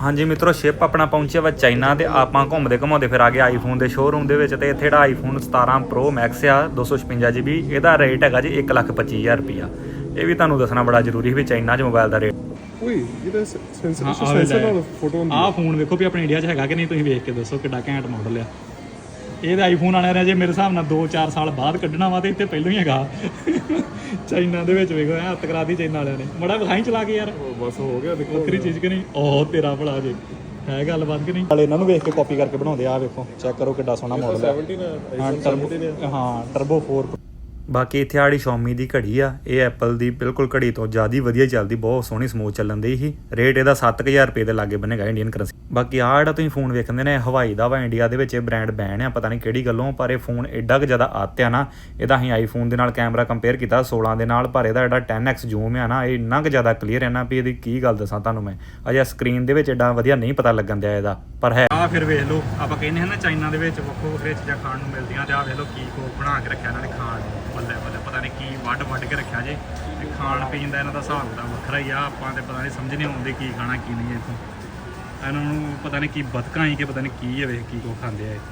ਹਾਂਜੀ ਮਿੱਤਰੋ ਸ਼ਿਪ ਆਪਣਾ ਪਹੁੰਚਿਆ ਵਾ ਚਾਈਨਾ ਤੇ ਆਪਾਂ ਘੁੰਮਦੇ ਘੁੰਮਾਉਂਦੇ ਫਿਰ ਆ ਗਏ ਆਈਫੋਨ ਦੇ ਸ਼ੋਰੂਮ ਦੇ ਵਿੱਚ ਤੇ ਇੱਥੇ ਜਿਹੜਾ ਆਈਫੋਨ 17 Pro Max ਆ 256 GB ਇਹਦਾ ਰੇਟ ਹੈਗਾ ਜੀ 125000 ਰੁਪਿਆ ਇਹ ਵੀ ਤੁਹਾਨੂੰ ਦੱਸਣਾ ਬੜਾ ਜ਼ਰੂਰੀ ਵੀ ਚਾਈਨਾ 'ਚ ਮੋਬਾਈਲ ਦਾ ਰੇਟ ਓਏ ਇਹਦਾ ਸੈਂਸਰ ਸੈਂਸਰ। ਨਾਲ ਫੋਟੋ ਆਹ ਫੋਨ ਵੇਖੋ ਵੀ ਆਪਣੇ ਇੰਡੀਆ 'ਚ ਹੈਗਾ ਕਿ ਨਹੀਂ ਤੁਸੀਂ ਵੇਖ ਕੇ ਦੱਸੋ ਕਿੱਡਾ ਘੈਂਟ ਮਾਡਲ ਆ। ਇਹਦਾ ਆਈਫੋਨ ਵਾਲਿਆਂ ਨੇ ਜੇ ਮੇਰੇ ਹਿਸਾਬ ਨਾਲ 2-4 ਸਾਲ ਬਾਅਦ ਕੱਢਣਾ ਵਾ ਤੇ ਇੱਥੇ ਪਹਿਲਾਂ ਹੀ ਹੈਗਾ। ਚਾਈਨਾ ਦੇ ਵਿੱਚ ਵੇਖੋ ਹੱਥ ਕਰਾਦੀ ਚਾਈਨਾ ਵਾਲਿਆਂ ਨੇ। ਮੜਾ ਵਿਖਾਈ ਚਲਾ ਕੇ ਯਾਰ। ਬਸ ਹੋ ਗਿਆ ਦੇਖੋ। ਵੱਖਰੀ ਚੀਜ਼ ਕਿ ਨਹੀਂ? ਉਹ ਤੇਰਾ ਭਲਾ ਜੇ। ਹੈ ਗੱਲਬਾਤ ਕਿ ਨਹੀਂ? ਨਾਲੇ ਇਹਨਾਂ ਨੂੰ ਵੇਖ ਕੇ ਕਾਪੀ ਕਰਕੇ ਬਣਾਉਂਦੇ ਆ ਵੇਖੋ। ਚੈੱਕ ਕਰੋ ਕਿੱਡਾ ਸੋਹਣਾ ਮਾਡਲ ਆ। 17 ਨਾਲ ਹਾਂ iPhone ਟਰਬੋ 17 ਨੇ। ਹਾਂ ਟਰਬੋ 4 ਬਾਕੀ ਇੱਥੇ ਆੜੀ Xiaomi ਦੀ ਘੜੀ ਆ, ਇਹ Apple ਦੀ ਬਿਲਕੁਲ ਘੜੀ ਤੋਂ ਜ਼ਿਆਦਾ ਵਧੀਆ ਚੱਲਦੀ, ਬਹੁਤ ਸੋਹਣੀ ਸਮੂਥ ਚੱਲਣ ਦੀ ਹੀ ਰੇਟ ਇਹਦਾ 7000 ਰੁਪਏ ਦੇ ਲਾਗੇ ਬਣੇਗਾ ਇੰਡੀਅਨ ਕਰੰਸੀ ਬਾਕੀ ਆਹ ਜਿਹੜਾ ਤੁਸੀਂ ਫੋਨ ਵੇਖਦੇ ਨੇ ਹਵਾਈ ਦਾ ਵਾ ਇੰਡੀਆ ਦੇ ਵਿੱਚ ਇਹ ਬ੍ਰਾਂਡ ਬੈਨ ਆ, ਪਤਾ ਨਹੀਂ ਕਿਹੜੀ ਗੱਲੋਂ, ਪਰ ਇਹ ਫੋਨ ਐਡਾ ਕੁ ਜ਼ਿਆਦਾ ਆਤਿਆ ਨਾ, ਇਹਦਾ ਅਸੀਂ ਆਈਫੋਨ ਦੇ ਨਾਲ ਕੈਮਰਾ ਕੰਪੇਅਰ ਕੀਤਾ 16 ਦੇ ਨਾਲ, ਪਰ ਇਹਦਾ ਜਿਹੜਾ 10x ਜ਼ੂਮ ਆ ਨਾ, ਇਹ ਇੰਨਾ ਕੁ ਜ਼ਿਆਦਾ ਕਲੀਅਰ ਹੈ ਨਾ ਵੀ ਇਹਦੀ ਕੀ ਗੱਲ ਦੱਸਾਂ ਤੁਹਾਨੂੰ ਮੈਂ। ਅਜੇ ਸਕਰੀਨ ਦੇ ਵਿੱਚ ਐਡਾ ਵਧੀਆ ਨਹੀਂ ਪਤਾ ਲੱਗਣ ਦਿਆ ਇਹਦਾ, ਪਰ ਹੈ। ਆ ਫਿਰ ਵੇਖ ਲਓ, ਆਪਾਂ ਕਹਿੰਦੇ ਹਾਂ ਨਾ ਚਾਈਨਾ ਦੇ ਵਿੱਚ ਵੱਖੋ ਵੱਖਰੇ ਚੀਜ਼ਾਂ ਖਾਣ ਨੂੰ ਮਿਲਦੀਆਂ ਤੇ ਵੇਖ ਲਓ ਕੀ ਕੋ ਬਣਾ ਕੇ ਰੱਖਿਆ ਇਹਨਾਂ ਨੇ ਖਾਣ ਨੂੰ। ਬੱਲੇ ਬੱਲੇ, ਪਤਾ ਨਹੀਂ ਕੀ ਵੱਡ ਵੱਡ ਕੇ ਰੱਖਿਆ ਜੇ। ਤੇ ਖਾਣ ਪੀਣ ਦਾ ਇਹਨਾਂ ਦਾ ਹਿਸਾਬ ਤਾਂ ਵੱਖਰਾ ਹੀ ਆ, ਆਪਾਂ ਤੇ ਪਤਾ ਨਹੀਂ ਸਮਝ ਨਹੀਂ ਆਉਂਦੀ ਕੀ ਖਾਣਾ, ਕੀ ਨਹੀਂ ਇੱਥੋਂ। ਇਹਨਾਂ ਨੂੰ ਪਤਾ ਨਹੀਂ ਕੀ ਬਤਕਾਂ ਹੀ ਕਿ ਪਤਾ ਨਹੀਂ ਕੀ ਹੈ ਵੇਖ ਕੀ ਕੋ ਖਾਂਦੇ ਆ ਇਹ।